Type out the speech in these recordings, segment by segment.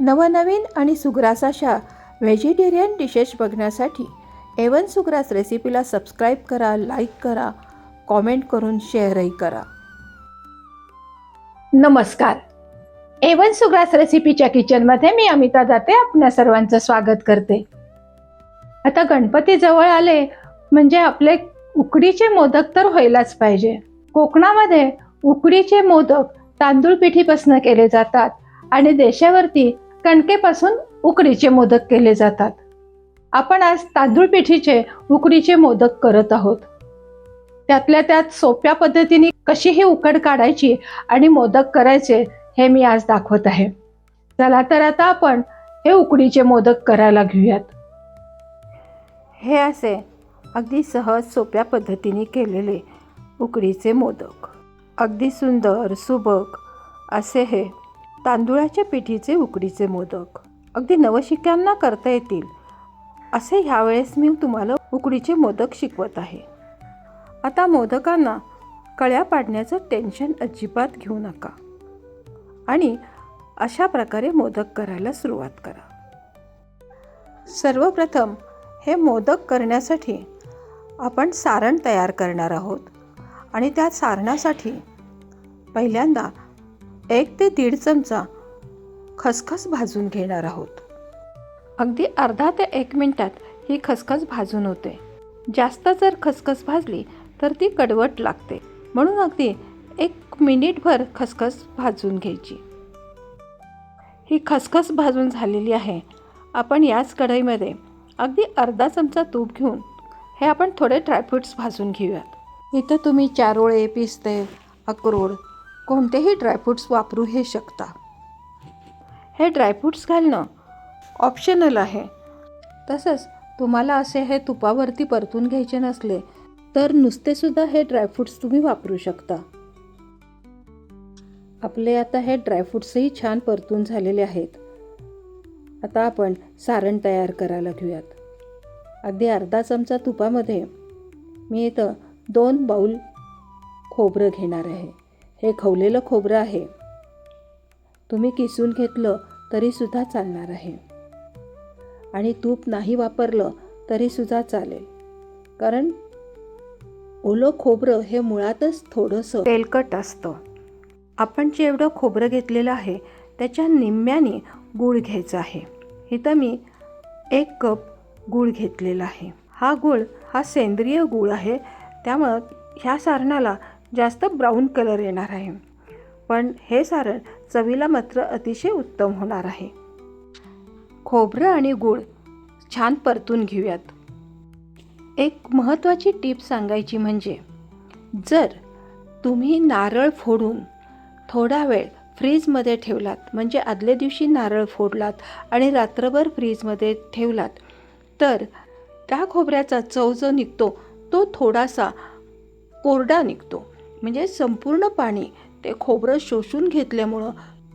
नवनवीन आणि सुग्रास अशा व्हेजिटेरियन डिशेस बघण्यासाठी एवन सुग्रास रेसिपीला सबस्क्राईब करा लाईक करा कॉमेंट करून शेअरही करा. नमस्कार. एवन सुग्रास रेसिपीच्या किचनमध्ये मी अमिता जाते आपल्या सर्वांचं स्वागत करते. आता गणपती जवळ आले म्हणजे आपले उकडीचे मोदक तर व्हायलाच पाहिजे. कोकणामध्ये उकडीचे मोदक तांदूळ पिठीपासून केले जातात आणि देशावरती कणकेपासून उकडीचे मोदक केले जातात. आपण आज तांदूळ पिठीचे उकडीचे मोदक करत आहोत. त्यातल्या त्यात सोप्या पद्धतीने कशी ही उकड काढायची आणि मोदक करायचे हे मी आज दाखवत आहे. चला तर आता आपण हे उकडीचे मोदक करायला घेऊयात. हे असे अगदी सहज सोप्या पद्धतीने केलेले उकडीचे मोदक. अगदी सुंदर सुबक असे हे तांदुळाच्या पिठीचे उकडीचे मोदक. अगदी नवशिक्यांना करता येतील. असे ह्यावेळेस मी तुम्हाला उकडीचे मोदक शिकवत आहे. आता मोदकांना कळ्या पाडण्याचं टेन्शन अजिबात घेऊ नका. आणि अशा प्रकारे मोदक करायला सुरुवात करा. सर्वप्रथम हे मोदक करण्यासाठी आपण सारण तयार करणार आहोत. आणि त्या सारणासाठी पहिल्यांदा एक ते दीड चमचा खसखस भाजून घेणार आहोत. अगदी अर्धा ते एक मिनटात ही खसखस भाजून होते. जास्त जर खसखस भाजली तर ती कडवट लागते. म्हणून अगदी एक मिनिटभर खसखस भाजून घ्यायची. ही खसखस भाजून झालेली आहे. आपण याच कढईमध्ये अगदी अर्धा चमचा तूप घेऊन हे आपण थोडे ड्रायफ्रूट्स भाजून घेऊयात. इथं तुम्ही चारोळे पिस्ते अक्रोड कोणतेही ड्रायफ्रूट्स वापरू हे शकता. हे ड्रायफ्रूट्स घालणं ऑप्शनल आहे. तसंच तुम्हाला असे हे तुपावरती परतून घ्यायचे नसले तर नुसतेसुद्धा हे ड्रायफ्रूट्स तुम्ही वापरू शकता. आपले आता हे ड्रायफ्रूट्सही छान परतून झालेले आहेत. आता आपण सारण तयार करायला घेऊयात. अगदी अर्धा चमचा तुपामध्ये मी इथं दोन बाऊल खोबरं घेणार आहे. हे खवलेलं खोबरं आहे. तुम्ही किसून घेतलं तरीसुद्धा चालणार आहे. आणि तूप नाही वापरलं तरीसुद्धा चालेल. कारण ओलं खोबरं हे मुळातच थोडंसं तेलकट असतं. आपण जेवढं खोबरं घेतलेलं आहे त्याच्या निम्म्याने गूळ घ्यायचा आहे. इथं मी एक कप गूळ घेतलेला आहे. हा गूळ हा सेंद्रिय गूळ आहे. त्यामुळं ह्या सारणाला जास्त ब्राऊन कलर येणार आहे. पण हे सारण चवीला मात्र अतिशय उत्तम होणार आहे. खोबरं आणि गूळ छान परतून घेऊयात. एक महत्त्वाची टीप सांगायची म्हणजे जर तुम्ही नारळ फोडून थोडा वेळ फ्रीजमध्ये ठेवलात म्हणजे आदल्या दिवशी नारळ फोडलात आणि रात्रभर फ्रीजमध्ये ठेवलात तर त्या खोबऱ्याचा चव जो निघतो तो थोडासा कोरडा निघतो. म्हणजे संपूर्ण पाणी ते खोबरं शोषून घेतल्यामुळं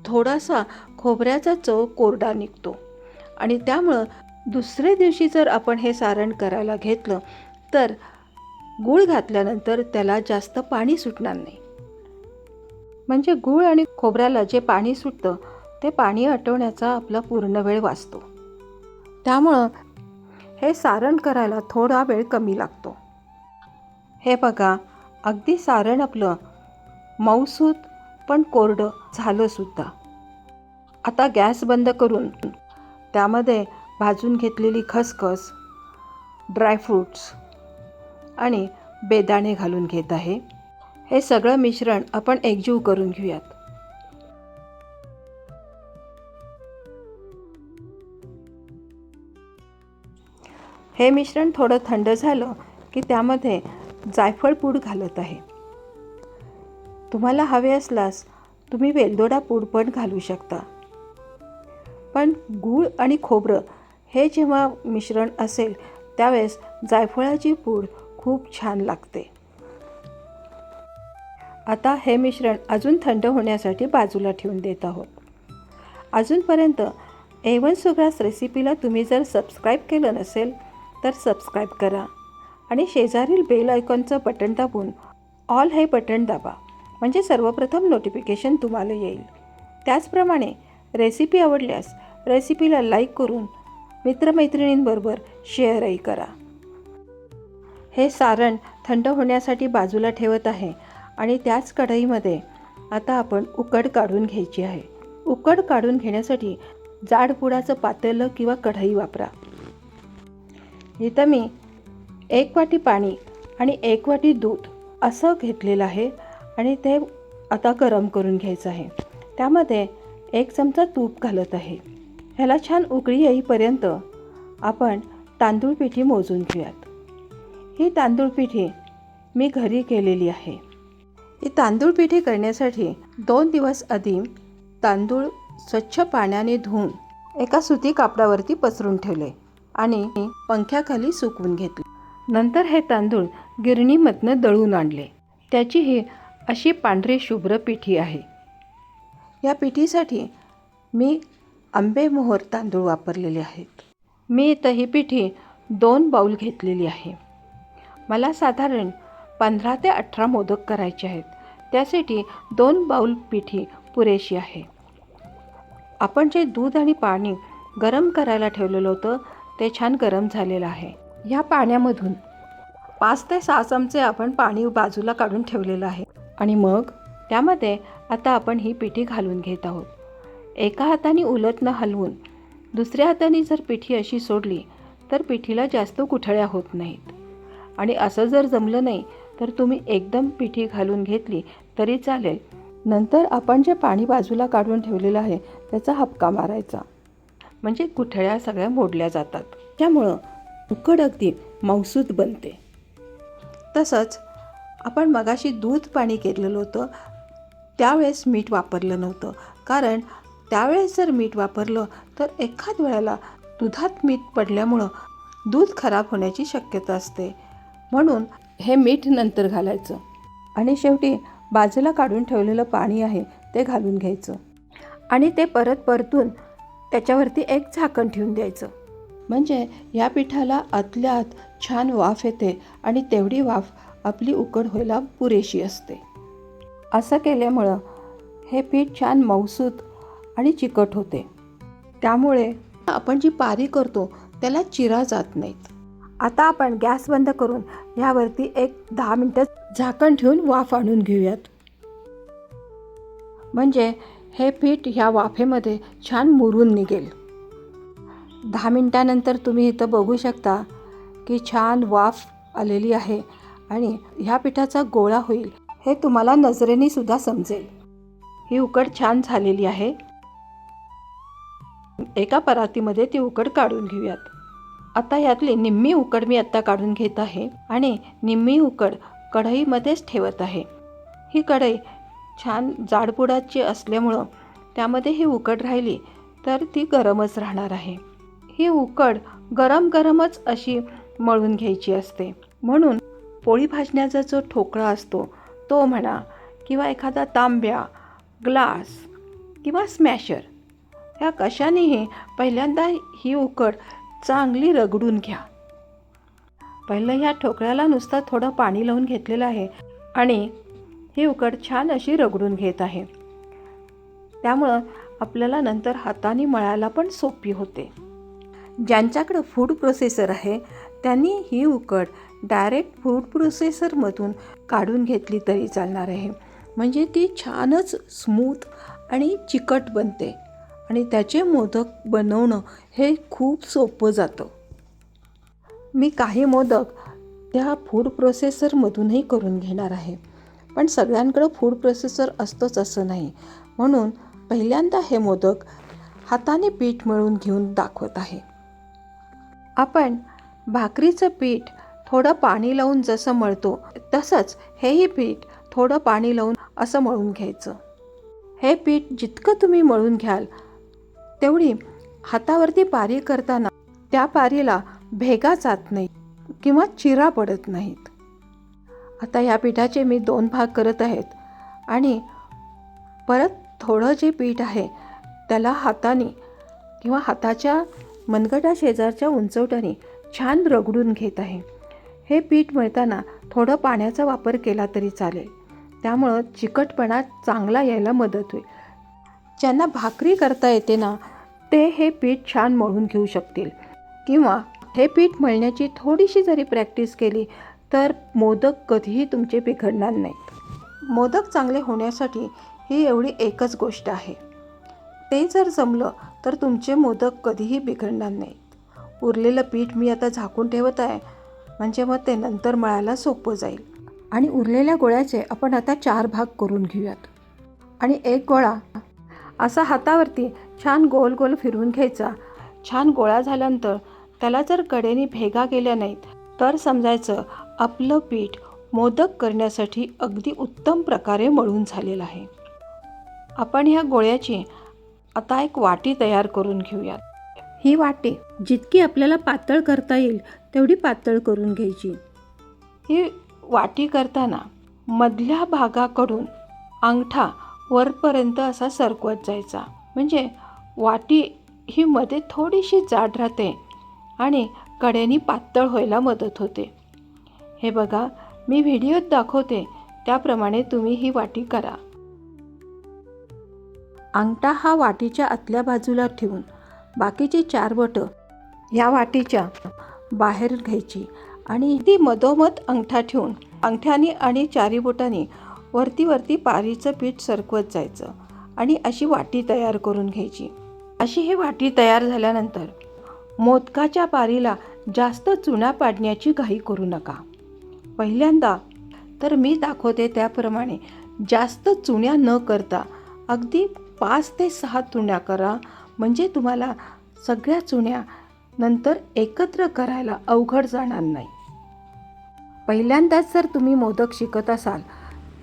थोडासा खोबऱ्याचा चव कोरडा निघतो. आणि त्यामुळं दुसऱ्या दिवशी जर आपण हे सारण करायला घेतलं तर गूळ घातल्यानंतर त्याला जास्त पाणी सुटणार नाही. म्हणजे गूळ आणि खोबऱ्याला जे पाणी सुटतं ते पाणी आटवण्याचा आपला पूर्ण वेळ वाचतो. त्यामुळं हे सारण करायला थोडा वेळ कमी लागतो. हे बघा अगदी सारण आपलं. मऊसूत पण कोरडं झालंसुद्धा आता गॅस बंद करून त्यामध्ये भाजून घेतलेली खसखस ड्रायफ्रूट्स आणि बेदाणे घालून घेत आहे. हे सगळं मिश्रण आपण एकजीव करून घेऊयात. हे मिश्रण थोडं थंड झालं की त्यामध्ये जायफळ पूड घालत आहे. तुम्हाला हवे असल्यास तुम्ही वेलदोडा पूड पण घालू शकता. पण गूळ आणि खोबरं हे जेव्हा मिश्रण असेल त्यावेळेस जायफळाची पूड खूप छान लागते. आता हे मिश्रण अजून थंड होण्यासाठी बाजूला ठेवून देत आहोत. अजूनपर्यंत एवन सुग्रास रेसिपीला तुम्ही जर सबस्क्राईब केलं नसेल तर सबस्क्राईब करा. आणि शेजारील बेल आयकॉनचं बटन दाबून ऑल हे बटन दाबा. म्हणजे सर्वप्रथम नोटिफिकेशन तुम्हाला येईल. त्याचप्रमाणे रेसिपी आवडल्यास रेसिपीला लाईक करून मित्रमैत्रिणींबरोबर शेअरही करा. हे सारण थंड होण्यासाठी बाजूला ठेवत आहे आणि त्याच कढईमध्ये आता आपण उकड काढून घ्यायची आहे. उकड काढून घेण्यासाठी जाडपुडाचं पातेलं किंवा कढई वापरा. इथं मी एक वाटी पाणी आणि एक वाटी दूध असं घेतलेलं आहे आणि ते आता गरम करून घ्यायचं आहे. त्यामध्ये एक चमचा तूप घालत आहे. ह्याला छान उकळी येईपर्यंत आपण तांदूळ पिठी मोजून घेऊयात. ही तांदूळ पिठी मी घरी केलेली आहे. ही तांदूळ पिठी करण्यासाठी दोन दिवस आधी तांदूळ स्वच्छ पाण्याने धुवून एका सुती कापडावरती पसरून ठेवले आणि पंख्याखाली सुकवून घेतले. नंतर हे तांदूळ गिरणीमधनं दळून आणले. त्याची ही अशी पांढरी शुभ्र पिठी आहे. या पिठीसाठी मी आंबेमोहर तांदूळ वापरलेले आहेत. मी इथं ही पिठी दोन बाऊल घेतलेली आहे. मला साधारण पंधरा ते अठरा मोदक करायचे आहेत. त्यासाठी दोन बाऊल पिठी पुरेशी आहे. आपण जे दूध आणि पाणी गरम करायला ठेवलेलं होतं ते छान गरम झालेलं आहे. ह्या पाण्यामधून पाच ते सहा चमचे आपण पाणी बाजूला काढून ठेवलेलं आहे. आणि मग त्यामध्ये आता आपण ही पिठी घालून घेत आहोत. एका हाताने उलटनं हलवून दुसऱ्या हाताने जर पिठी अशी सोडली तर पिठीला जास्त गुठळ्या होत नाहीत. आणि असं जर जमलं नाही तर तुम्ही एकदम पिठी घालून घेतली तरी चालेल. नंतर आपण जे पाणी बाजूला काढून ठेवलेलं आहे त्याचा हपका मारायचा. म्हणजे गुठळ्या सगळ्या मोडल्या जातात. त्यामुळं उकड अगदी मौसूद बनते. तसंच आपण मगाशी दूध पाणी केलेलं होतं त्यावेळेस मीठ वापरलं नव्हतं. कारण त्यावेळेस जर मीठ वापरलं तर एखाद वेळेला दुधात मीठ पडल्यामुळं दूध खराब होण्याची शक्यता असते. म्हणून हे मीठ नंतर घालायचं. आणि शेवटी बाजूला काढून ठेवलेलं पाणी आहे ते घालून घ्यायचं. आणि ते परत परतून त्याच्यावरती एक झाकण ठेवून द्यायचं. म्हणजे या पिठाला आतल्या आत छान वाफ येते आणि तेवढी वाफ आपली उकड व्हायला पुरेशी असते. असं केल्यामुळं हे पीठ छान मौसूद आणि चिकट होते. त्यामुळे आपण जी पारी करतो त्याला चिरा जात नाहीत. आता आपण गॅस बंद करून ह्यावरती एक दहा मिनटं झाकण ठेवून वाफ आणून घेऊयात. म्हणजे हे पीठ ह्या वाफेमध्ये छान मुरून निघेल. दहा मिनटानंतर तुम्ही इथं बघू शकता की छान वाफ आलेली आहे आणि ह्या पिठाचा गोळा होईल. हे तुम्हाला नजरेने सुद्धा समजेल. ही उकड छान झालेली आहे. एका परातीमध्ये ती उकड काढून घेऊयात. आता यातली निम्मी उकड मी आत्ता काढून घेत आहे आणि निम्मी उकड कढईमध्येच ठेवत आहे. ही कढई छान जाडपुडाची असल्यामुळं त्यामध्ये ही उकड राहिली तर ती गरमच राहणार आहे. ही उकड गरम गरमच अशी मळून घ्यायची असते. म्हणून पोळी भाजण्याचा जो ठोकळा असतो तो म्हणा किंवा एखादा तांब्या ग्लास किंवा स्मॅशर ह्या कशानेही पहिल्यांदा ही उकड चांगली रगडून घ्या. पहिलं ह्या ठोकळ्याला नुसतं थोडं पाणी लावून घेतलेलं आहे आणि ही उकड छान अशी रगडून घेत आहे. त्यामुळं आपल्याला नंतर हाताने मळायला पण सोपी होते. ज्यांच्याकडं फूड प्रोसेसर आहे त्यांनी ही उकड डायरेक्ट फूड प्रोसेसरमधून काढून घेतली तरी चालणार आहे. म्हणजे ती छानच स्मूथ आणि चिकट बनते आणि त्याचे मोदक बनवणं हे खूप सोपं जातं. मी काही मोदक त्या फूड प्रोसेसरमधूनही करून घेणार आहे. पण सगळ्यांकडं फूड प्रोसेसर असतोच असं नाही. म्हणून पहिल्यांदा हे मोदक हाताने पीठ मळून घेऊन दाखवत आहे. आपण भाकरीचं पीठ थोडं पाणी लावून जसं मळतो तसंच हेही पीठ थोडं पाणी लावून असं मळून घ्यायचं. हे पीठ जितकं तुम्ही मळून घ्याल तेवढी हातावरती पारी करताना त्या पारीला भेगा जात नाही किंवा चिरा पडत नाहीत. आता या पिठाचे मी दोन भाग करत आहेत आणि परत थोडं जे पीठ आहे त्याला हाताने किंवा हाताच्या मनगटा शेजारच्या उंचवट्याने छान रगडून घेत आहे. हे पीठ मळताना थोडं पाण्याचा वापर केला तरी चालेल. त्यामुळं चिकटपणा चांगला यायला मदत होईल. ज्यांना भाकरी करता येते ना ते हे पीठ छान मळून घेऊ शकतील. किंवा हे पीठ मळण्याची थोडीशी जरी प्रॅक्टिस केली तर मोदक कधीही तुमचे बिघडणार नाहीत. मोदक चांगले होण्यासाठी ही एवढी एकच गोष्ट आहे. ते जर जमलं तर तुमचे मोदक कधीही बिघडणार नाहीत. उरलेलं पीठ मी आता झाकून ठेवत आहे. म्हणजे मग ते नंतर मळायला सोपं जाईल. आणि उरलेल्या गोळ्याचे आपण आता चार भाग करून घेऊयात. आणि एक गोळा असा हातावरती छान गोल गोल फिरवून घ्यायचा. छान गोळा झाल्यानंतर त्याला जर कडेने भेगा गेल्या नाहीत तर समजायचं आपलं पीठ मोदक करण्यासाठी अगदी उत्तम प्रकारे मळून झालेलं आहे. आपण ह्या गोळ्याची आता एक वाटी तयार करून घेऊयात. ही वाटी जितकी आपल्याला पातळ करता येईल तेवढी पातळ करून घ्यायची. ही वाटी करताना मधल्या भागाकडून अंगठा वरपर्यंत असा सरकवत जायचा. म्हणजे वाटी ही मध्ये थोडीशी जाड राहते आणि कड्यानी पातळ व्हायला मदत होते. हे बघा मी व्हिडिओत दाखवते त्याप्रमाणे तुम्ही ही वाटी करा. अंगठा हा वाटीच्या आतल्या बाजूला ठेवून बाकीची चार बोटं या वाटीच्या बाहेर घ्यायची आणि ती मधोमध अंगठा ठेवून अंगठ्याने आणि चारी बोटांनी वरती वरती पारीचं पीठ सरकवत जायचं आणि अशी वाटी तयार करून घ्यायची. अशी ही वाटी तयार झाल्यानंतर मोदकाच्या पारीला जास्त चुना पाडण्याची घाई करू नका. पहिल्यांदा तर मी दाखवते त्याप्रमाणे जास्त चुन्या न करता अगदी पाच ते सहा चुण्या करा. म्हणजे तुम्हाला सगळ्या चुण्या नंतर एकत्र करायला अवघड जाणार नाही. पहिल्यांदाच जर तुम्ही मोदक शिकत असाल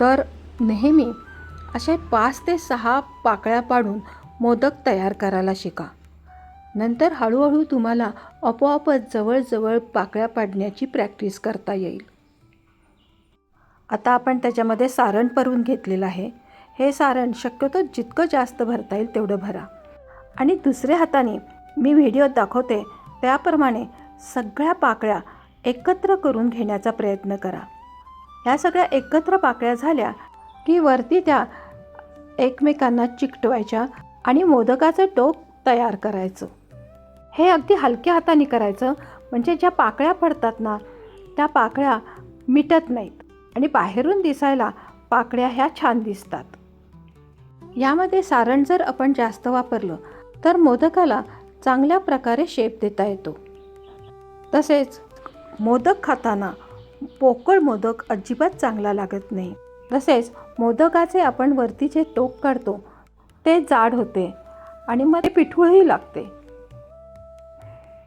तर नेहमी असे पाच ते सहा पाकळ्या पाडून मोदक तयार करायला शिका. नंतर हळूहळू तुम्हाला आपोआपच जवळजवळ पाकळ्या पाडण्याची प्रॅक्टिस करता येईल. आता आपण त्याच्यामध्ये सारण भरून घेतलेलं आहे. हे सारण शक्यतो जितकं जास्त भरता येईल तेवढं भरा. आणि दुसऱ्या हाताने मी व्हिडिओ दाखवते त्याप्रमाणे सगळ्या पाकळ्या एकत्र करून घेण्याचा प्रयत्न करा. ह्या सगळ्या एकत्र पाकळ्या झाल्या की वरती त्या एकमेकांना चिकटवायच्या आणि मोदकाचं टोक तयार करायचं. हे अगदी हलक्या हाताने करायचं म्हणजे ज्या पाकळ्या पडतात ना त्या पाकळ्या मिटत नाहीत आणि बाहेरून दिसायला पाकळ्या ह्या छान दिसतात. यामध्ये सारण जर आपण जास्त वापरलं तर मोदकाला चांगल्या प्रकारे शेप देता येतो. तसेच मोदक खाताना पोकळ मोदक अजिबात चांगला लागत नाही. तसेच मोदकाचे आपण वरती जे टोक काढतो ते जाड होते आणि मग ते पिठूळही लागते.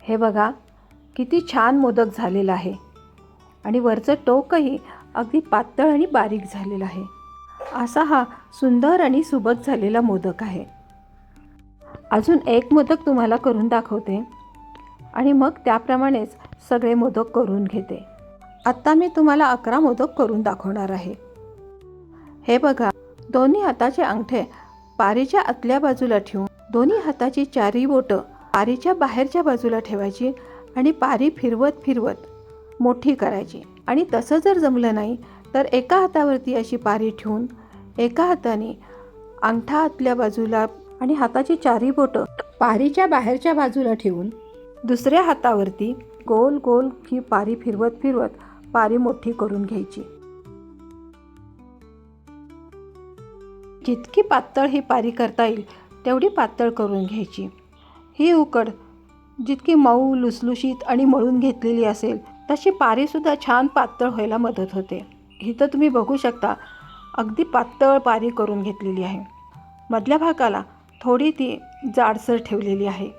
हे बघा किती छान मोदक झालेला आहे. आणि वरचं टोकही अगदी पातळ आणि बारीक झालेलं आहे. असा हा सुंदर आणि सुबक झालेला मोदक आहे. अजून एक मोदक तुम्हाला करून दाखवते. आणि मग त्याप्रमाणेच सगळे मोदक करून घेते. आत्ता मी तुम्हाला अकरा मोदक करून दाखवणार आहे. हे बघा दोन्ही हाताचे अंगठे पारीच्या आतल्या बाजूला ठेवून दोन्ही हाताची चारी बोटं पारीच्या बाहेरच्या बाजूला ठेवायची आणि पारी फिरवत फिरवत मोठी करायची. आणि तसं जर जमलं नाही तर एका हातावरती अशी पारी ठेवून एका हाताने अंगठा आतल्या बाजूला आणि हाताची चारी बोटं पारीच्या बाहेरच्या बाजूला ठेवून दुसऱ्या हातावरती गोल गोल ही पारी फिरवत फिरवत पारी मोठी करून घ्यायची. जितकी पातळ ही पारी करता येईल तेवढी पातळ करून घ्यायची. ही उकड जितकी मऊ लुसलुशीत आणि मळून घेतलेली असेल तशी पारीसुद्धा छान पातळ व्हायला मदत होते. ही तर तुम्ही बघू शकता. अगदी पातळ पारी करून घेतलेली आहे. मधल्या भागाला थोडी ती जाडसर ठेवलेली आहे.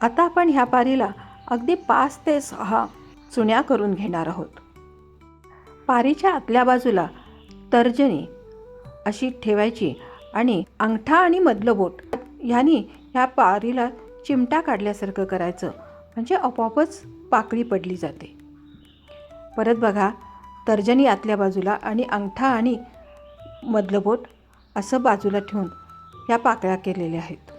आता आपण ह्या पारीला अगदी पाच ते सहा चुण्या करून घेणार आहोत. पारीच्या आतल्या बाजूला तर्जनी अशी ठेवायची आणि अंगठा आणि मधलं बोट ह्यानी ह्या पारीला चिमटा काढल्यासारखं करायचं. म्हणजे आपोआपच पाकळी पडली जाते. परत बघा तर्जनी आतल्या बाजूला आणि अंगठा आणि मधलं बोट असं बाजूला ठेवून ह्या पाकळ्या केलेल्या आहेत.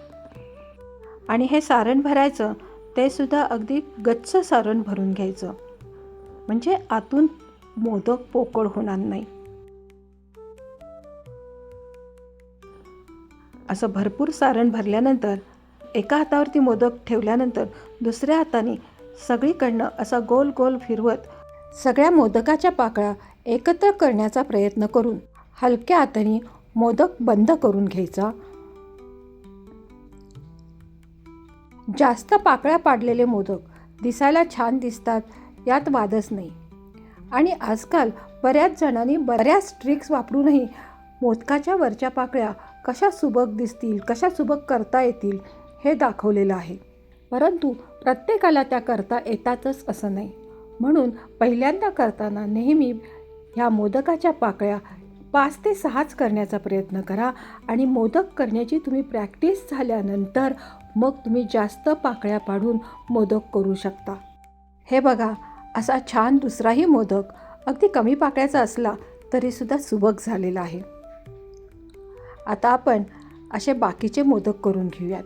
आणि हे सारण भरायचं ते सुद्धा अगदी गच्च सारण भरून घ्यायचं. म्हणजे आतून मोदक पोकळ होणार नाही. असं भरपूर सारण भरल्यानंतर एका हातावरती मोदक ठेवल्यानंतर दुसऱ्या हाताने सगळीकडनं असा गोल गोल फिरवत सगळ्या मोदकाच्या पाकळ्या एकत्र करण्याचा प्रयत्न करून हलक्या हाताने मोदक बंद करून घ्यायचा. जास्त पाकळ्या पाडलेले मोदक दिसायला छान दिसतात यात वादच नाही. आणि आजकाल बऱ्याच जणांनी बऱ्याच ट्रिक्स वापरूनही मोदकाच्या वरच्या पाकळ्या कशा सुबक दिसतील कशा सुबक करता येतील हे दाखवलेलं आहे. परंतु प्रत्येकाला त्या करता येतातच असं नाही. म्हणून पहिल्यांदा करताना नेहमी ह्या मोदकाच्या पाकळ्या पाच ते सहाच करण्याचा प्रयत्न करा आणि मोदक करण्याची तुम्ही प्रॅक्टिस झाल्यानंतर मग तुम्ही जास्त पाकळ्या पाडून मोदक करू शकता. हे बघा असा छान दुसराही मोदक अगदी कमी पाकळ्याचा असला तरीसुद्धा सुबक झालेला आहे. आता आपण असे बाकीचे मोदक करून घेऊयात.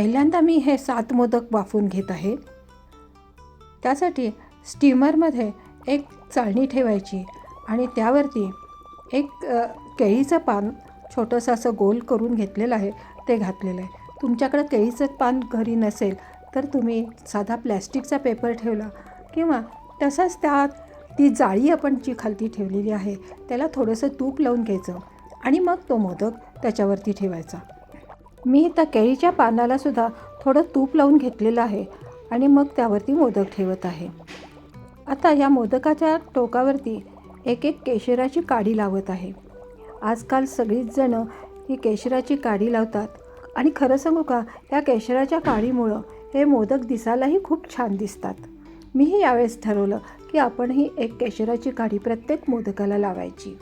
पहिल्यांदा मी हे सात मोदक वाफून घेत आहे. त्यासाठी स्टीमरमध्ये एक चाळणी ठेवायची आणि त्यावरती एक केळीचं पान छोटंसं असं गोल करून घेतलेलं आहे ते घातलेलं आहे. तुमच्याकडं केळीचं पान घरी नसेल तर तुम्ही साधा प्लॅस्टिकचा पेपर ठेवला किंवा तसंच त्यात ती जाळी आपण जी खालती ठेवलेली आहे त्याला थोडंसं तूप लावून घ्यायचं आणि मग तो मोदक त्याच्यावरती ठेवायचा. मी त्या केळीच्या पानाला सुद्धा थोडं तूप लावून घेतलेलं आहे आणि मग त्यावरती मोदक ठेवत आहे. आता या मोदकाच्या टोकावरती एक एक केशराची काडी लावत आहे. आजकाल सगळीच जणं ही केशराची काडी लावतात. आणि खरं सांगू का या केशराच्या काडीमुळं हे मोदक दिसायलाही खूप छान दिसतात. मीही यावेळेस ठरवलं की आपणही एक केशराची काडी प्रत्येक मोदकाला लावायची.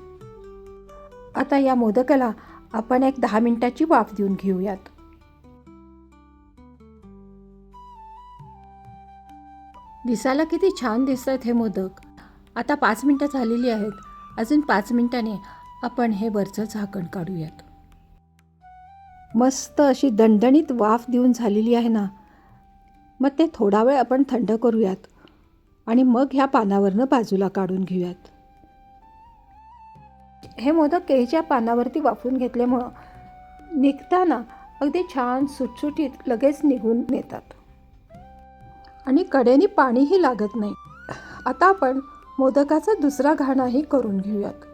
आता या मोदकाला आपण एक दहा मिनिटाची वाफ देऊन घेऊयात. दिसायला किती छान दिसत आहेत हे मोदक. आता पाच मिनटं झालेली आहेत. अजून पाच मिनटाने आपण हे वरचं झाकण काढूयात. मस्त अशी दणदणीत वाफ देऊन झालेली आहे ना. मग ते थोडा वेळ आपण थंड करूयात आणि मग ह्या पानावरनं बाजूला काढून घेऊयात. हे मोदक केळीच्या पानावरती वाफून घेतल्यामुळं निघताना अगदी छान सुटसुटीत लगेच निघून नेतात. आणि कडेने पाणीही लागत नाही. आता आपण मोदकाचा दुसरा घाणाही करून घेऊयात.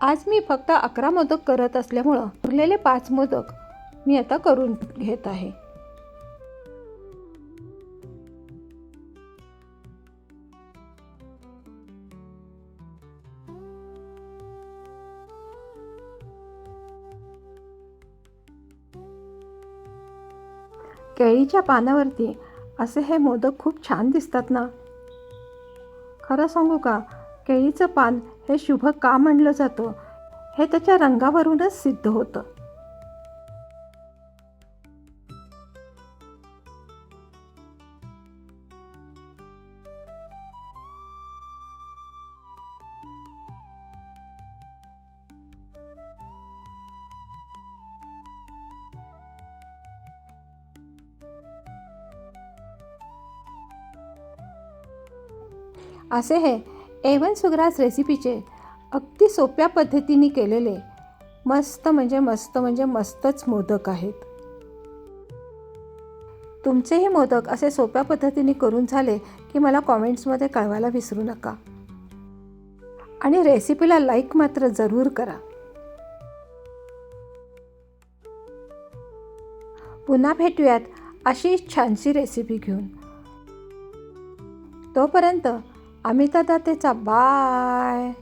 आज मी फक्त अकरा मोदक करत असल्यामुळं उरलेले पाच मोदक मी आता करून घेत आहे. केळीच्या पानावरती असे हे मोदक खूप छान दिसतात ना? खरं सांगू का? केळीचं पान हे शुभ का म्हणलं जातं? हे त्याच्या रंगावरूनच सिद्ध होतं. असे हे एवन सुग्रास रेसिपीचे अगदी सोप्या पद्धतीने केलेले मस्त म्हणजे मस्त म्हणजे मस्तच मोदक आहेत. तुमचेही मोदक असे सोप्या पद्धतीने करून झाले की मला कॉमेंट्समध्ये कळवायला विसरू नका. आणि रेसिपीला लाईक मात्र जरूर करा. पुन्हा भेटूयात अशी छानशी रेसिपी घेऊन. तोपर्यंत अमिता दातेचा बाय.